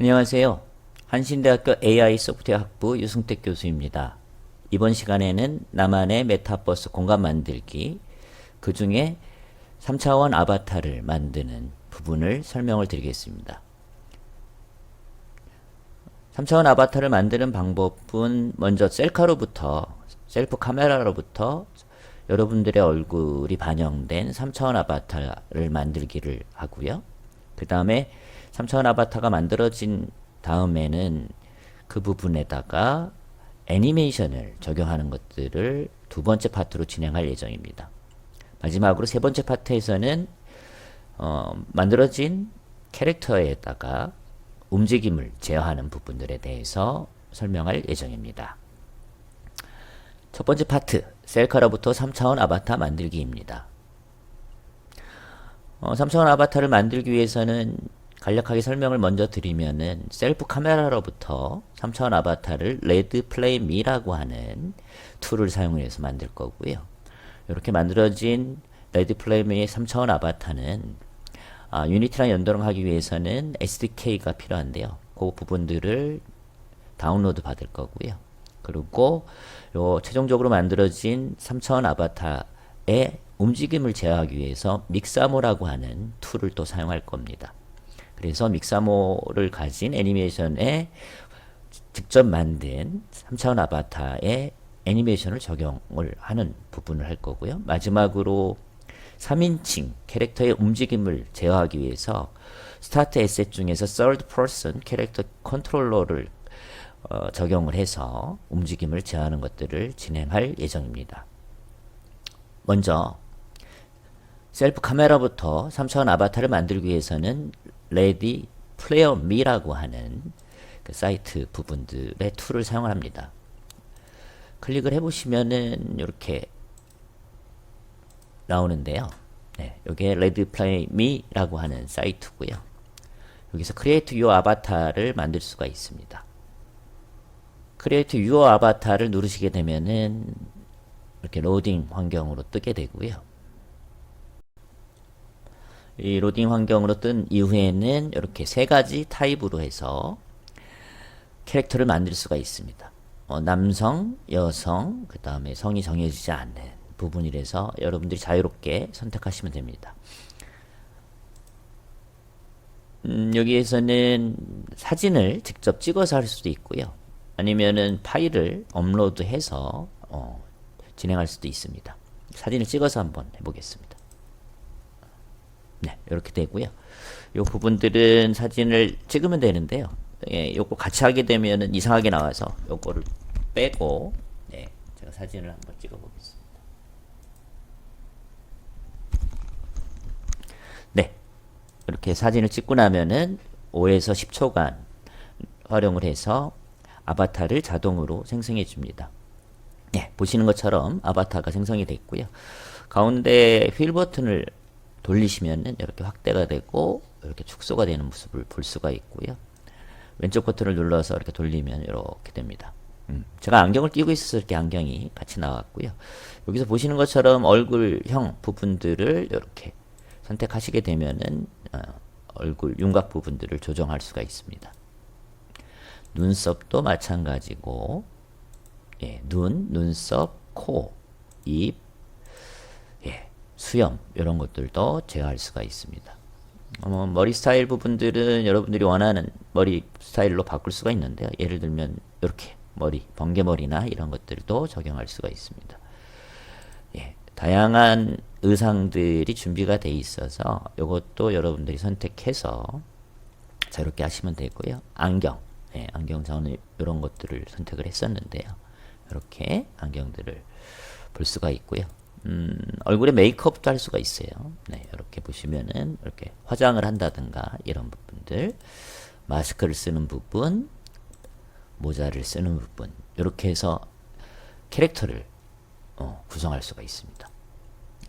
안녕하세요. 한신대학교 AI 소프트웨어 학부 유승택 교수입니다. 이번 시간에는 나만의 메타버스 공간 만들기, 그 중에 3차원 아바타를 만드는 부분을 설명을 드리겠습니다. 3차원 아바타를 만드는 방법은 먼저 셀카로부터, 셀프 카메라로부터 여러분들의 얼굴이 반영된 3차원 아바타를 만들기를 하고요. 그 다음에 3차원 아바타가 만들어진 다음에는 그 부분에다가 애니메이션을 적용하는 것들을 두 번째 파트로 진행할 예정입니다. 마지막으로 세 번째 파트에서는 어, 만들어진 캐릭터에다가 움직임을 제어하는 부분들에 대해서 설명할 예정입니다. 첫 번째 파트, 셀카로부터 3차원 아바타 만들기입니다. 어, 3차원 아바타를 만들기 위해서는 간략하게 설명을 먼저 드리면은 셀프 카메라로부터 3차원 아바타를 레드 플레이 미라고 하는 툴을 사용해서 만들 거고요. 이렇게 만들어진 레드 플레이 미의 3차원 아바타는 아, 유니티랑 연동을 하기 위해서는 SDK가 필요한데요. 그 부분들을 다운로드 받을 거고요. 그리고 요 최종적으로 만들어진 3차원 아바타 의 움직임을 제어하기 위해서 믹사모라고 하는 툴을 또 사용할 겁니다. 그래서 믹사모를 가진 애니메이션에 직접 만든 3차원 아바타의 애니메이션을 적용을 하는 부분을 할 거고요. 마지막으로 3인칭 캐릭터의 움직임을 제어하기 위해서 스타트 에셋 중에서 third person 캐릭터 컨트롤러를 어, 적용을 해서 움직임을 제어하는 것들을 진행할 예정입니다. 먼저 셀프 카메라부터 3차원 아바타를 만들기 위해서는 레디 플레이어 미라고 하는 그 사이트 부분들의 툴을 사용합니다. 클릭을 해보시면은 이렇게 나오는데요. 네, 이게 레디 플레이 미라고 하는 사이트고요. 여기서 크리에이트 유어 아바타를 만들 수가 있습니다. 크리에이트 유어 아바타를 누르시게 되면은 이렇게 로딩 환경으로 뜨게 되고요. 이 로딩 환경으로 뜬 이후에는 이렇게 세 가지 타입으로 해서 캐릭터를 만들 수가 있습니다. 어, 남성, 여성, 그 다음에 성이 정해지지 않는 부분이라서 여러분들이 자유롭게 선택하시면 됩니다. 음, 여기에서는 사진을 직접 찍어서 할 수도 있고요. 아니면은 파일을 업로드해서 어, 진행할 수도 있습니다. 사진을 찍어서 한번 해보겠습니다. 네, 이렇게 되고요. 이 부분들은 사진을 찍으면 되는데요. 예, 요거 같이 하게 되면은 이상하게 나와서 요거를 빼고 네, 제가 사진을 한번 찍어 보겠습니다. 네. 이렇게 사진을 찍고 나면은 5에서 10초간 활용을 해서 아바타를 자동으로 생성해 줍니다. 네, 보시는 것처럼 아바타가 생성이 됐고요. 가운데 휠 버튼을 돌리시면은 이렇게 확대가 되고 이렇게 축소가 되는 모습을 볼 수가 있고요. 왼쪽 버튼을 눌러서 이렇게 돌리면 이렇게 됩니다. 음, 제가 안경을 끼고 있어서 이렇게 안경이 같이 나왔고요. 여기서 보시는 것처럼 얼굴형 부분들을 이렇게 선택하시게 되면은 어, 얼굴 윤곽 부분들을 조정할 수가 있습니다. 눈썹도 마찬가지고 예, 눈, 눈썹, 코, 입, 예, 수염 이런 것들도 제어할 수가 있습니다. 어, 머리 스타일 부분들은 여러분들이 원하는 머리 스타일로 바꿀 수가 있는데요. 예를 들면 이렇게 머리, 번개머리나 이런 것들도 적용할 수가 있습니다. 예, 다양한 의상들이 준비가 돼 있어서 이것도 여러분들이 선택해서 자유롭게 하시면 되고요. 안경, 예, 안경 저는 이런 것들을 선택을 했었는데요. 이렇게 안경들을 볼 수가 있고요. 음, 얼굴에 메이크업도 할 수가 있어요. 네, 이렇게 보시면은 이렇게 화장을 한다든가 이런 부분들, 마스크를 쓰는 부분, 모자를 쓰는 부분, 이렇게 해서 캐릭터를 어, 구성할 수가 있습니다.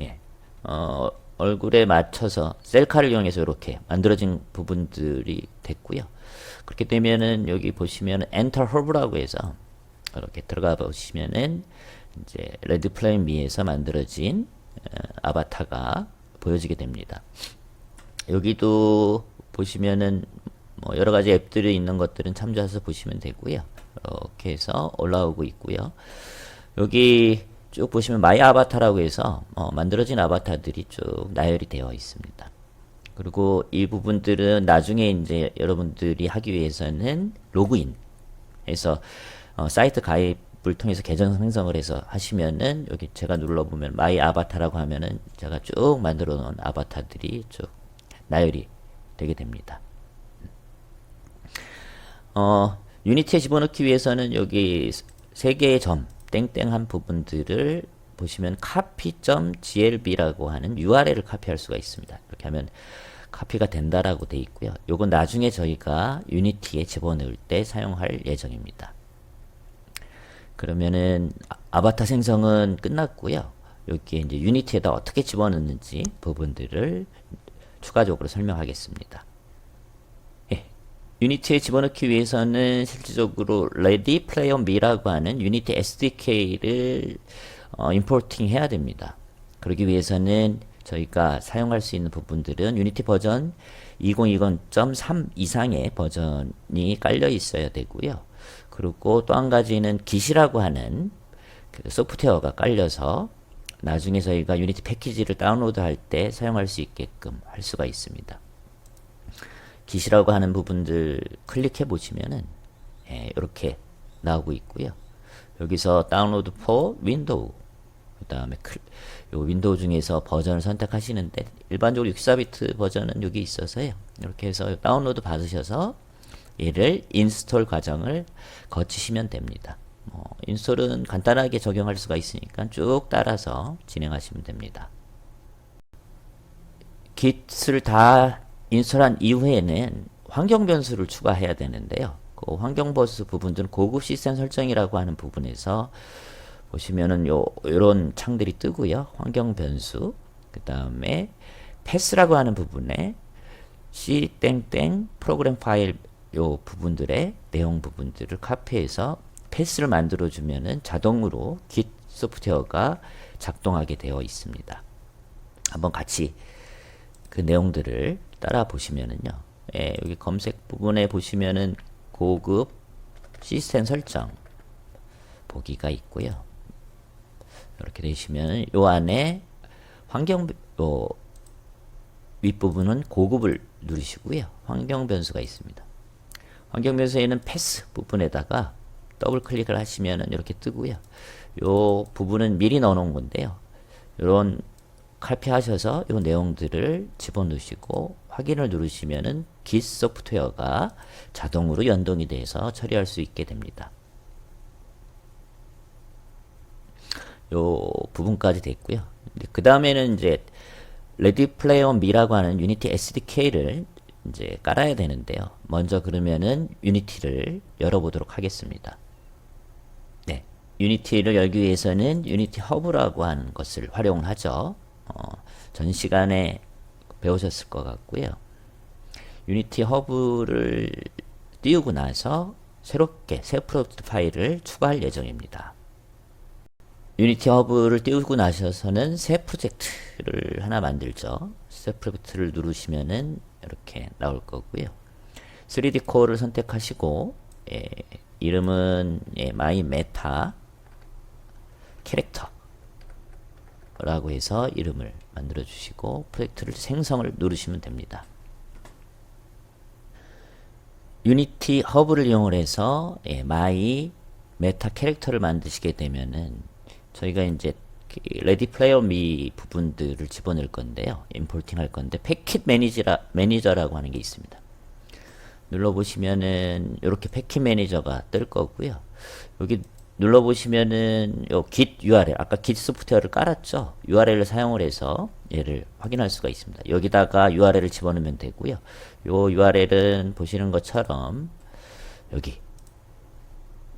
예, 어, 얼굴에 맞춰서 셀카를 이용해서 이렇게 만들어진 부분들이 됐고요. 그렇게 되면은 여기 보시면 엔터 허브라고 해서 이렇게 들어가 보시면은 이제 레드 플레임 미에서 만들어진 어, 아바타가 보여지게 됩니다. 여기도 보시면은 뭐 여러 가지 앱들이 있는 것들은 참조해서 보시면 되고요. 이렇게 해서 올라오고 있고요. 여기 쭉 보시면 마이 아바타라고 해서 어, 만들어진 아바타들이 쭉 나열이 되어 있습니다. 그리고 이 부분들은 나중에 이제 여러분들이 하기 위해서는 로그인 해서 어, 사이트 가입을 통해서 계정 생성을 해서 하시면은 여기 제가 눌러보면 마이 아바타라고 하면은 제가 쭉 만들어 놓은 아바타들이 쭉 나열이 되게 됩니다. 어, 유니티에 집어넣기 위해서는 여기 세 개의 점, 땡땡한 부분들을 보시면 copy.glb라고 하는 URL을 카피할 수가 있습니다. 이렇게 하면 카피가 된다라고 돼 있고요. 요건 나중에 저희가 유니티에 집어넣을 때 사용할 예정입니다. 그러면은 아- 아바타 생성은 끝났고요. 여기에 이제 유니티에다 어떻게 집어넣는지 부분들을 추가적으로 설명하겠습니다. 예. 유니티에 집어넣기 위해서는 실질적으로 Ready Player Me라고 하는 유니티 SDK를 어, 임포팅 해야 됩니다. 그러기 위해서는 저희가 사용할 수 있는 부분들은 유니티 버전 2020.3 이상의 버전이 깔려 있어야 되고요. 그리고 또 한 가지는 깃이라고 하는 그 소프트웨어가 깔려서 나중에 저희가 유니티 패키지를 다운로드 할 때 사용할 수 있게끔 할 수가 있습니다. 깃이라고 하는 부분들 클릭해 보시면은 예, 이렇게 나오고 있고요. 여기서 다운로드 for 윈도우 그 다음에 요 윈도우 중에서 버전을 선택하시는데 일반적으로 64비트 버전은 여기 있어서요. 이렇게 해서 다운로드 받으셔서 얘를 인스톨 과정을 거치시면 됩니다. 뭐 인스톨은 간단하게 적용할 수가 있으니까 쭉 따라서 진행하시면 됩니다. Git을 다 인스톨한 이후에는 환경 변수를 추가해야 되는데요. 그 환경 변수 부분들은 고급 시스템 설정이라고 하는 부분에서 보시면은 요 요런 창들이 뜨고요. 환경 변수 그 다음에 패스라고 하는 부분에 c 땡땡 프로그램 파일 요 부분들의 내용 부분들을 카피해서 패스를 만들어 주면은 자동으로 Git 소프트웨어가 작동하게 되어 있습니다. 한번 같이 그 내용들을 따라 보시면은요. 예, 여기 검색 부분에 보시면은 고급 시스템 설정 보기가 있고요. 이렇게 되시면 요 안에 환경 요 윗부분은 고급을 누르시고요. 환경 변수가 있습니다. 환경 변수에는 패스 부분에다가 더블 클릭을 하시면 이렇게 뜨고요. 요 부분은 미리 넣어 놓은 건데요. 이런 칼피하셔서 이 내용들을 집어넣으시고 확인을 누르시면은 Git 소프트웨어가 자동으로 연동이 돼서 처리할 수 있게 됩니다. 요 부분까지 됐고요. 그 다음에는 이제 레디 플레이어 미라고 하는 유니티 SDK를 이제 깔아야 되는데요. 먼저 그러면은 유니티를 열어보도록 하겠습니다. 네, 유니티를 열기 위해서는 유니티 허브라고 하는 것을 활용을 하죠. 어, 전 시간에 배우셨을 것 같고요. 유니티 허브를 띄우고 나서 새롭게 새 프로젝트 파일을 추가할 예정입니다. 유니티 허브를 띄우고 나셔서는 새 프로젝트를 하나 만들죠. 새 프로젝트를 누르시면은 이렇게 나올 거고요. 3D 코어를 선택하시고 예, 이름은 예, 마이 메타 캐릭터 라고 해서 이름을 만들어 주시고 프로젝트를 생성을 누르시면 됩니다. 유니티 허브를 이용을 해서 예, 마이 메타 캐릭터를 만드시게 되면은 저희가 이제 레디 플레이어 미 부분들을 집어넣을 건데요. 임포팅 할 건데 패킷 매니저라, 매니저라고 하는 게 있습니다. 눌러보시면은 이렇게 패킷 매니저가 뜰 거고요. 여기 눌러보시면은 요 git URL 아까 git 소프트웨어를 깔았죠. URL을 사용을 해서 얘를 확인할 수가 있습니다. 여기다가 URL을 집어넣으면 되고요. 요 URL은 보시는 것처럼 여기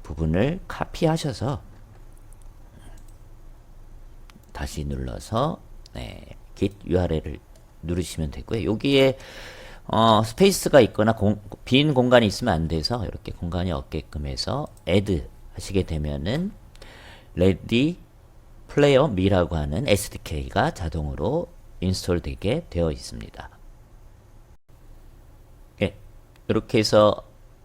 부분을 카피하셔서 다시 눌러서 네, git URL을 누르시면 되고요. 여기에 어, 스페이스가 있거나 공, 빈 공간이 있으면 안 돼서 이렇게 공간이 없게끔 해서 add 하시게 되면은 ready player me라고 하는 SDK가 자동으로 인스톨 되게 되어 있습니다. 예, 이렇게 해서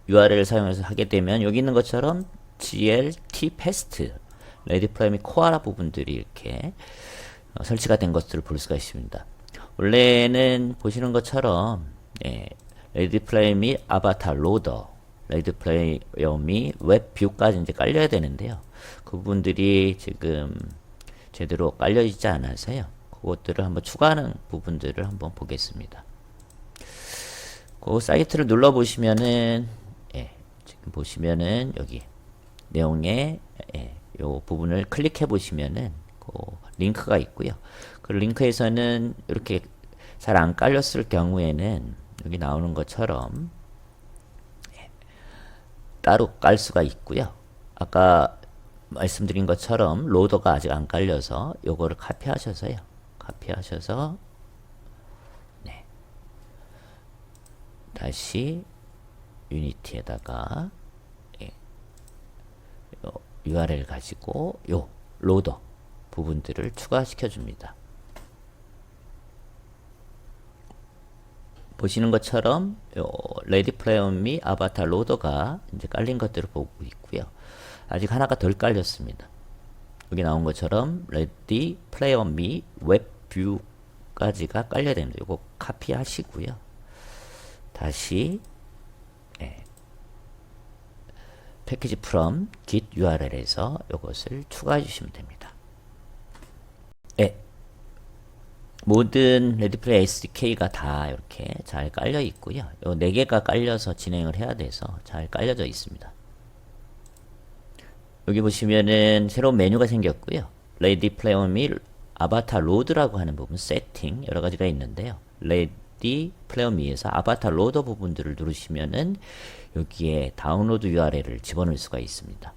URL을 사용해서 하게 되면 여기 있는 것처럼 GLT 패스트 레디 프레임이 코아라 부분들이 이렇게 어, 설치가 된 것들을 볼 수가 있습니다. 원래는 보시는 것처럼 예, 레디 프레임이 아바타 로더, 레디 프레임이 웹 뷰까지 이제 깔려야 되는데요. 그 부분들이 지금 제대로 깔려 있지 않아서요. 그것들을 한번 추가하는 부분들을 한번 보겠습니다. 그 사이트를 눌러 보시면은 예, 지금 보시면은 여기 내용에 예, 요 부분을 클릭해 보시면은 그 링크가 있고요. 그 링크에서는 이렇게 잘 안 깔렸을 경우에는 여기 나오는 것처럼 예, 따로 깔 수가 있고요. 아까 말씀드린 것처럼 로더가 아직 안 깔려서 요거를 카피하셔서요. 카피하셔서 네. 다시 유니티에다가 예. 요 URL 가지고 요 로더 부분들을 추가시켜 줍니다. 보시는 것처럼 요 레디 플레이어 미 아바타 로더가 이제 깔린 것들을 보고 있고요. 아직 하나가 덜 깔렸습니다. 여기 나온 것처럼 레디 플레이어 미 웹뷰까지가 깔려야 됩니다. 이거 카피하시고요. 다시 예, 패키지 from git url에서 이것을 추가해 주시면 됩니다. 예, 모든 레디플레이 SDK가 다 이렇게 잘 깔려 있고요. 요네 개가 깔려서 진행을 해야 돼서 잘 깔려져 있습니다. 여기 보시면은 새로운 메뉴가 생겼고요. 레디 플레이어 및 아바타 로드라고 하는 부분 세팅 여러 가지가 있는데요. 레디 플레이어 미에서 아바타 로더 부분들을 누르시면은 여기에 다운로드 URL을 집어넣을 수가 있습니다.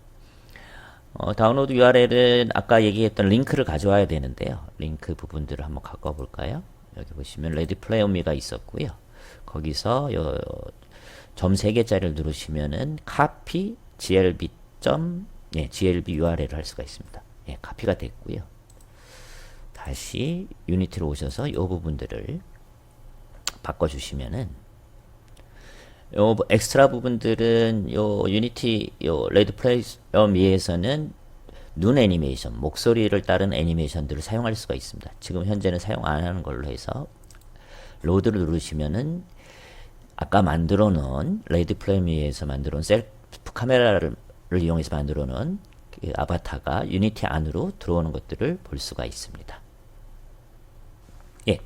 어, 다운로드 URL은 아까 얘기했던 링크를 가져와야 되는데요. 링크 부분들을 한번 갖고 볼까요? 여기 보시면 레디 플레이어 미가 있었고요. 거기서 점 3개짜리를 누르시면은 copy glb. 예, glb URL을 할 수가 있습니다. 예, 카피가 됐고요. 다시 유니티로 오셔서 이 부분들을 바꿔주시면은 요 엑스트라 부분들은 요 유니티 요 레드 플레이어 미에서는 눈 애니메이션, 목소리를 따른 애니메이션들을 사용할 수가 있습니다. 지금 현재는 사용 안 하는 걸로 해서 로드를 누르시면은 아까 만들어 놓은 레드 플레이어 미에서 만들어 놓은 셀프 카메라를 이용해서 만들어 놓은 그 아바타가 유니티 안으로 들어오는 것들을 볼 수가 있습니다. 예.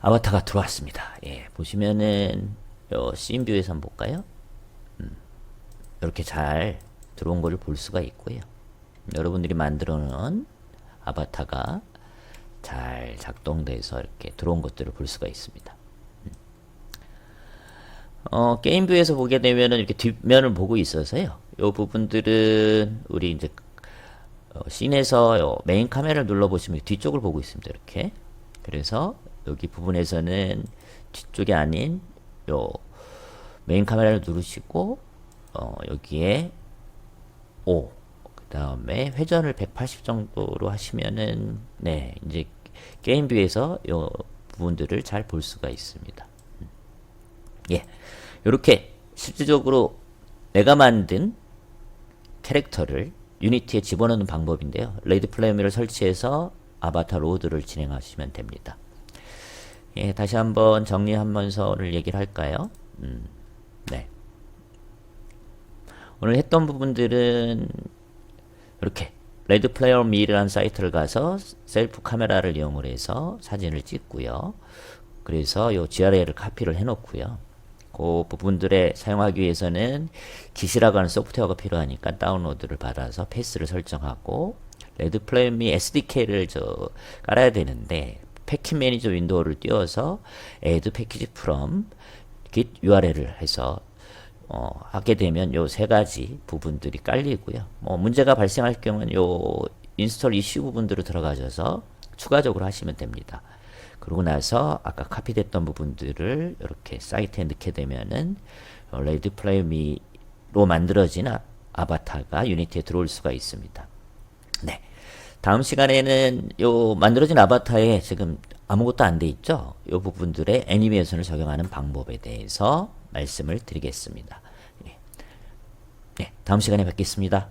아바타가 들어왔습니다. 예. 보시면은 요 씬뷰에서 한번 볼까요? 음, 이렇게 잘 들어온 것을 볼 수가 있고요. 여러분들이 만들어 놓은 아바타가 잘 작동돼서 이렇게 들어온 것들을 볼 수가 있습니다. 음. 어, 게임뷰에서 보게 되면은 이렇게 뒷면을 보고 있어서요. 요 부분들은 우리 이제 어, 씬에서 요 메인 카메라를 눌러보시면 뒤쪽을 보고 있습니다. 이렇게. 그래서 여기 부분에서는 뒤쪽이 아닌 요 메인 카메라를 누르시고 어, 여기에 5 그 다음에 회전을 180 정도로 하시면은 네 이제 게임 뷰에서 요 부분들을 잘 볼 수가 있습니다. 음. 예, 이렇게 실질적으로 내가 만든 캐릭터를 유니티에 집어넣는 방법인데요. 레드 플레이어를 설치해서 아바타 로드를 진행하시면 됩니다. 예, 다시 한번 정리하면서 오늘 얘기를 할까요? 음, 네. 오늘 했던 부분들은 이렇게 레드 플레이어 미라는 사이트를 가서 셀프 카메라를 이용을 해서 사진을 찍고요. 그래서 요 GRA를 카피를 해 놓고요. 그 부분들에 사용하기 위해서는 기시라고 하는 소프트웨어가 필요하니까 다운로드를 받아서 패스를 설정하고 레드 플레이어 미 SDK를 저 깔아야 되는데 패킷 매니저 윈도우를 띄워서 add package from git url을 해서 어, 하게 되면 요 세 가지 부분들이 깔리고요. 뭐 문제가 발생할 경우는 요 인스톨 이슈 부분들을 들어가셔서 추가적으로 하시면 됩니다. 그러고 나서 아까 카피됐던 부분들을 이렇게 사이트에 넣게 되면은 레드 플레이미로 만들어진 아, 아바타가 유니티에 들어올 수가 있습니다. 네. 다음 시간에는 요 만들어진 아바타에 지금 아무것도 안 돼 있죠? 요 부분들의 애니메이션을 적용하는 방법에 대해서 말씀을 드리겠습니다. 예. 네, 다음 시간에 뵙겠습니다.